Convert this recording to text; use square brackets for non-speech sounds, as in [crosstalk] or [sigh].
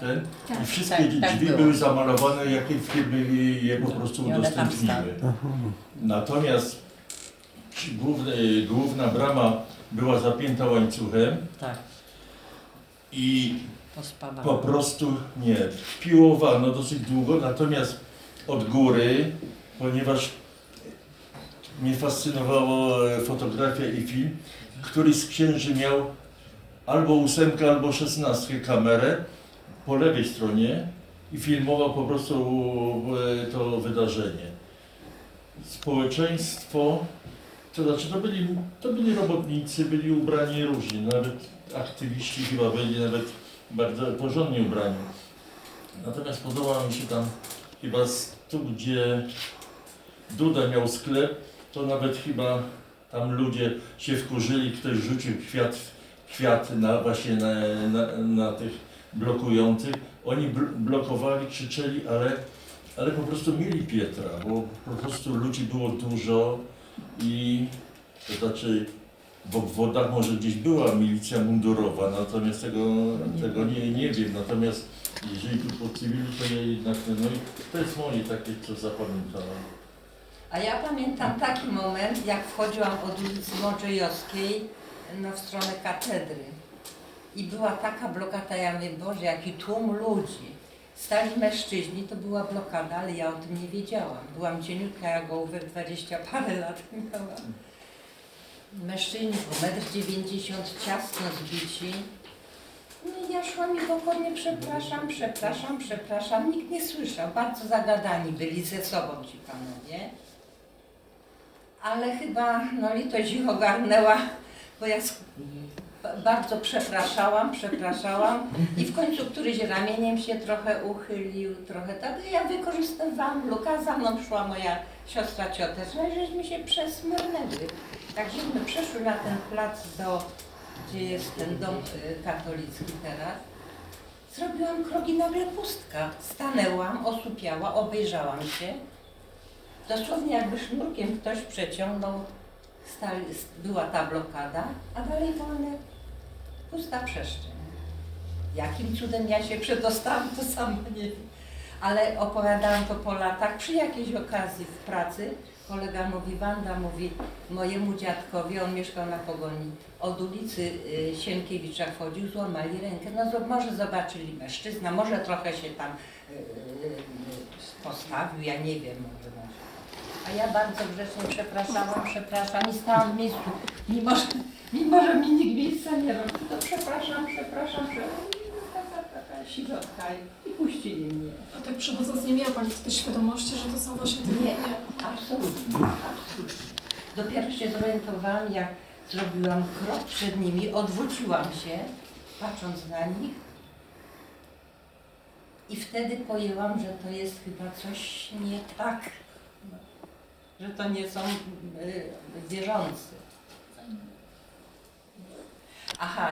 ten Tak, i wszystkie tak, drzwi tak było. były zamalowane, jakie firmy je po prostu I one tam udostępniły. Natomiast ci główne, główna brama była zapięta łańcuchem Tak, i po prostu nie, piłowano dosyć długo, natomiast od góry, ponieważ mnie fascynowała e, fotografia i film, któryś z księży miał albo ósemkę, albo szesnastkę kamerę po lewej stronie i filmował po prostu e, to wydarzenie. Społeczeństwo, to znaczy to byli, to byli robotnicy, byli ubrani różnie, nawet aktywiści chyba byli nawet bardzo porządnie ubrani. Natomiast podoba mi się tam chyba tu, gdzie Duda miał sklep, to nawet chyba tam ludzie się wkurzyli, ktoś rzucił kwiat, kwiat na, właśnie na, na, na tych blokujących. Oni bl blokowali, krzyczeli, ale, ale po prostu mieli Pietra, bo po prostu ludzi było dużo i to znaczy bo w wodach może gdzieś była milicja mundurowa, natomiast tego, tego nie, nie wiem. Natomiast jeżeli tu po cywilu, to ja jednak, no i to jest moje takie, co zapamiętałem. A ja pamiętam taki moment, jak wchodziłam od ulicy Modrzejowskiej no, w stronę katedry. I była taka blokada, ja mówię, Boże, jaki tłum ludzi. Stali mężczyźni, to była blokada, ale ja o tym nie wiedziałam. Byłam cieniutka, jak ołówek 20 parę lat [laughs] miałam. Mężczyźni po metr 90, ciasno zbici. No i ja szłam i pokornie przepraszam, przepraszam, przepraszam. Nikt nie słyszał. Bardzo zagadani byli ze sobą ci panowie. Ale chyba no litość ich ogarnęła, bo ja bardzo przepraszałam, przepraszałam i w końcu któryś ramieniem się trochę uchylił, trochę tak. Ja wykorzystywałam luka, za mną szła moja siostra cioteczna i żeśmy się przesmyrnęły. Tak żeśmy przeszły na ten plac do, gdzie jest ten dom y, katolicki teraz. Zrobiłam krok i nagle pustka. Stanęłam, osłupiała, obejrzałam się. Dosłownie jakby sznurkiem ktoś przeciągnął, stali, była ta blokada, a dalej wolne, pusta przestrzeń. Jakim cudem ja się przedostałam, to sama nie wiem. Ale opowiadałam to po latach, przy jakiejś okazji w pracy. Kolega mówi, Wanda mówi, mojemu dziadkowi, on mieszkał na Pogoni, od ulicy y, Sienkiewicza chodził, złamali rękę. No może zobaczyli mężczyzna, może trochę się tam y, y, postawił, ja nie wiem, może. A ja bardzo grzecznie przepraszałam, przepraszam i stałam w miejscu, mimo że, mimo, że mi nikt miejsca nie robi, to przepraszam, przepraszam, przepraszam. I taka, taka i, puścili mnie. A tak przechodząc, nie miała Pani wtedy świadomości, że to są właśnie te Nie, absolutnie, absolutnie. Dopiero się zorientowałam, jak zrobiłam krok przed nimi, odwróciłam się, patrząc na nich. I wtedy pojęłam, że to jest chyba coś nie tak. Że to nie są y, wierzący. Aha,